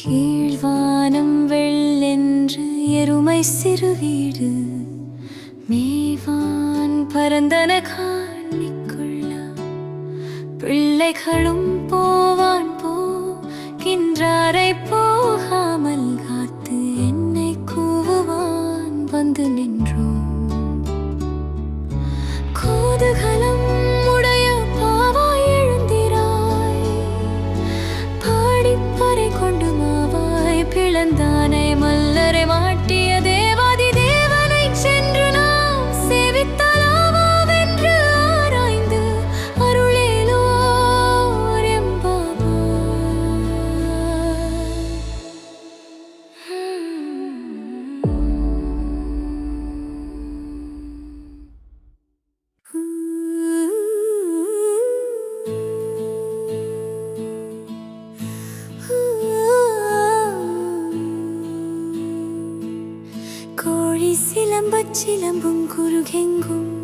கீழ்வானம் வெள்ளென்று எருமை சிறு வீடு மேவான் பரந்தன காணிக்குள்ள பிள்ளைகளும் போவான் போகின்றாரை போகாமல் காத்து என்னை கூவுவான். வந்து நின்று மாவாய் மல்லரை மாட்டி lambat silang bungkuru genggong